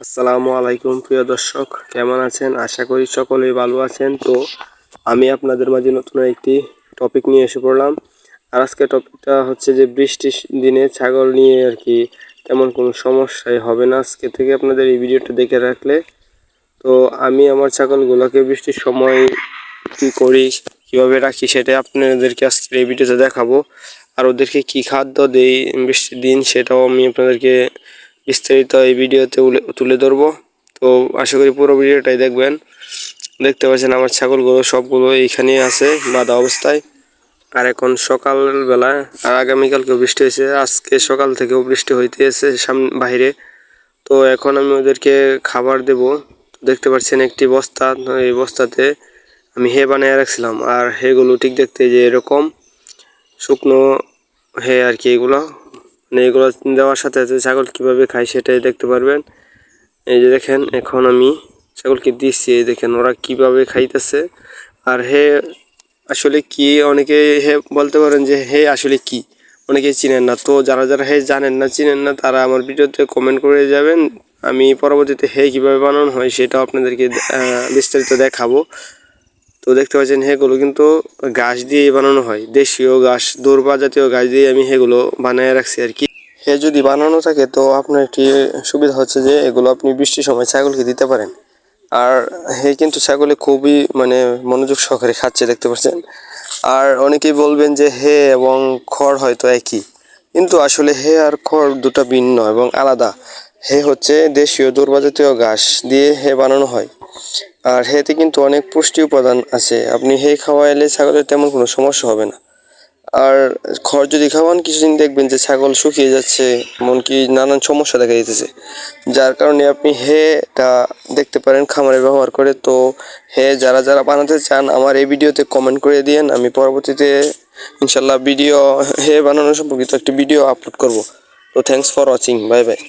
আসসালামু আলাইকুম, প্রিয় দর্শক। কেমন আছেন? আশা করি সকলেই ভালো আছেন। তো আমি আপনাদের মাঝে নতুন একটি টপিক নিয়ে এসে পড়লাম। আর আজকে টপিকটা হচ্ছে যে, বৃষ্টির দিনে ছাগল নিয়ে আর কি তেমন কোনো সমস্যাই হবে না। আজকে থেকে আপনাদের এই ভিডিওটা দেখে রাখলে। তো আমি আমার ছাগলগুলোকে বৃষ্টির সময় কী করি, কীভাবে রাখি সেটাই আপনাদেরকে আজকে এই ভিডিওতে দেখাবো। আর ওদেরকে কী খাদ্য দেই বৃষ্টির দিন সেটাও আমি আপনাদেরকে বিস্তারিত এই ভিডিওতে তুলে ধরবো। তো আশা করি পুরো ভিডিওটাই দেখবেন। দেখতে পাচ্ছেন আমার ছাগলগুলো সবগুলো এইখানে আছে, বাঁধা অবস্থায়। আর এখন সকালবেলা, আর আগামীকালকেও বৃষ্টি হয়েছে। আজকে সকাল থেকেও বৃষ্টি হইতে এসে সামনে বাইরে। তো এখন আমি ওদেরকে খাবার দেব। দেখতে পাচ্ছেন একটি বস্তা, এই বস্তাতে আমি হে বানিয়ে রাখছিলাম। আর হেগুলো ঠিক দেখতে যে এরকম। শুকনো হে আর কি এগুলো। এগুলো দেওয়ার সাথে সাথে ছাগল কীভাবে খায় সেটাই দেখতে পারবেন। এই যে দেখেন, এখন আমি ছাগলকে দিচ্ছি, এই দেখেন ওরা কীভাবে খাইতেছে। আর হে, আসলে কি অনেকে হে বলতে পারেন যে হে আসলে কি? অনেকে চিনেন না। তো যারা যারা হে জানেন না, চিনেন না, তারা আমার ভিডিওতে কমেন্ট করে যাবেন। আমি পরবর্তীতে হে কীভাবে বানানো হয় সেটাও আপনাদেরকে বিস্তারিত দেখাবো। তো দেখতে পাচ্ছেন হেগুলো কিন্তু ঘাস দিয়ে বানানো হয়। দেশীয় ঘাস দৌড়বা জাতীয় ঘাস দিয়ে আমি হেগুলো বানিয়ে রাখছি আর কি। হে যদি বানানো থাকে তো আপনার একটি সুবিধা হচ্ছে যে এগুলো আপনি বৃষ্টির সময় ছাগলকে দিতে পারেন। আর হে কিন্তু ছাগলে খুবই মানে মনোযোগ সহকারে খাচ্ছে দেখতে পাচ্ছেন। আর অনেকেই বলবেন যে হে এবং খড় হয়তো একই। কিন্তু আসলে হে আর খড় দুটো ভিন্ন এবং আলাদা। হে হচ্ছে দেশীয় দুর্বাজাতীয় ঘাস দিয়ে হে বানানো হয়। আর হেতে কিন্তু অনেক পুষ্টি উপাদান আছে। আপনি হে খাওয়াইলে ছাগলের তেমন কোনো সমস্যা হবে না। আর খড় যদি খাওয়ান, কিছুদিন দেখবেন যে ছাগল শুকিয়ে যাচ্ছে, এমনকি নানান সমস্যা দেখা দিতেছে। যার কারণে আপনি হেটা দেখতে পারেন, খামারে ব্যবহার করে। তো হে যারা যারা বানাতে চান, আমার এই ভিডিওতে কমেন্ট করে দিয়েন। আমি পরবর্তীতে ইনশাল্লাহ ভিডিও হে বানানো সম্পর্কিত একটি ভিডিও আপলোড করব। তো thanks for watching bye bye